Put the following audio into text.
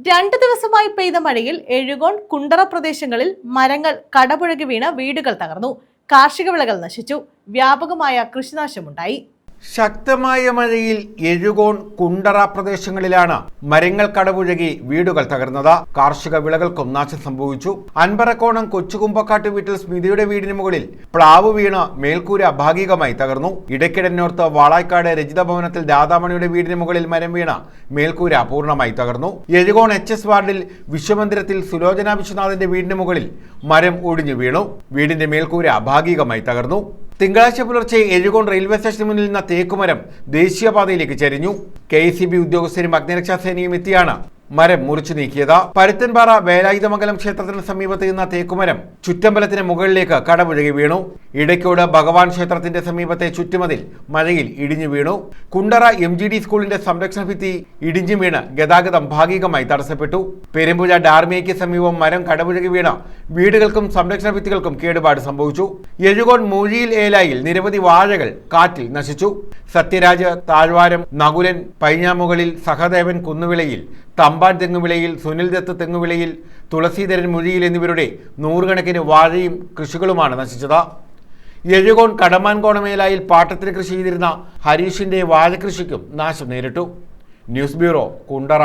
രണ്ടു ദിവസമായി പെയ്ത മഴയിൽ എഴുകോൺ കുണ്ടറ പ്രദേശങ്ങളിൽ മരങ്ങൾ കടപുഴകി വീണ് വീടുകൾ തകർന്നു. കാർഷിക വിളകൾ നശിച്ചു. വ്യാപകമായ കൃഷിനാശമുണ്ടായി. ശക്തമായ മഴയിൽ എഴുകോൺ കുണ്ടറ പ്രദേശങ്ങളിലാണ് മരങ്ങൾ കടപുഴകി വീടുകൾ തകർന്നത്. കാർഷിക വിളകൾക്കും നാശം സംഭവിച്ചു. അൻപറക്കോണം കൊച്ചുകുമ്പക്കാട്ട് വീട്ടിൽ സ്മിതിയുടെ വീടിന് മുകളിൽ പ്ലാവ് വീണ് മേൽക്കൂര ഭാഗികമായി തകർന്നു. ഇടയ്ക്കിടന്നോർത്ത് വാളായ്ക്കാട് രജിത ഭവനത്തിൽ ദാദാമണിയുടെ വീടിന് മുകളിൽ മരം വീണ മേൽക്കൂര പൂർണമായി തകർന്നു. എഴുകോൺ എച്ച് എസ് വാർഡിൽ വിശ്വമന്ദിരത്തിൽ സുലോചന വിശ്വനാഥിന്റെ വീടിന് മുകളിൽ മരം ഒടിഞ്ഞു വീണു. വീടിന്റെ മേൽക്കൂര ഭാഗികമായി തകർന്നു. തിങ്കളാഴ്ച പുലർച്ചെ എഴുകോൺ റെയിൽവേ സ്റ്റേഷന് മുന്നിൽ നിന്ന തേക്കുമരം ദേശീയപാതയിലേക്ക് ചരിഞ്ഞു. കെ സി ബി ഉദ്യോഗസ്ഥരും അഗ്നിരക്ഷാസേനയും എത്തിയാണ്. മരം മുറിച്ചു നീക്കിയത്. പരുത്തൻപാറ വേലായുധമംഗലം ക്ഷേത്രത്തിന് സമീപത്ത് നിന്ന തേക്കുമരം ചുറ്റമ്പലത്തിന് മുകളിലേക്ക് കടപുഴകി വീണു. ഇടയ്ക്കോട് ഭഗവാൻ ക്ഷേത്രത്തിന്റെ സമീപത്തെ ചുറ്റുമതിൽ മഴയിൽ ഇടിഞ്ഞു വീണു. കുണ്ടറ എം ജി ഡി സ്കൂളിന്റെ സംരക്ഷണ ഭിത്തി ഇടിഞ്ഞു വീണ് ഗതാഗതം ഭാഗികമായി തടസ്സപ്പെട്ടു. പെരുമ്പുഴ ഡാർമിയയ്ക്ക് സമീപം മരം കടപുഴകി വീണ വീടുകൾക്കും സംരക്ഷണ ഭിത്തികൾക്കും കേടുപാട് സംഭവിച്ചു. എഴുകോൺ മൂഴിയിൽ ഏലായിൽ നിരവധി വാഴകൾ കാറ്റിൽ നശിച്ചു. സത്യരാജ് താഴ്വാരം നകുലൻ പൈഞ്ഞാമുകളിൽ സഹദേവൻ കുന്നുവിളയിൽ തമ്പാൻ തെങ്ങുവിളയിൽ സുനിൽ ദത്ത് തെങ്ങുവിളയിൽ തുളസീധരൻ മുഴിയിൽ എന്നിവരുടെ നൂറുകണക്കിന് വാഴയും കൃഷികളുമാണ് നശിച്ചത്. എഴുകോൺ കടമാൻകോണമേലായിൽ പാട്ടത്തിന് കൃഷി ചെയ്തിരുന്ന ഹരീഷിന്റെ വാഴകൃഷിക്കും നാശം നേരിട്ടു. News bureau Kundara.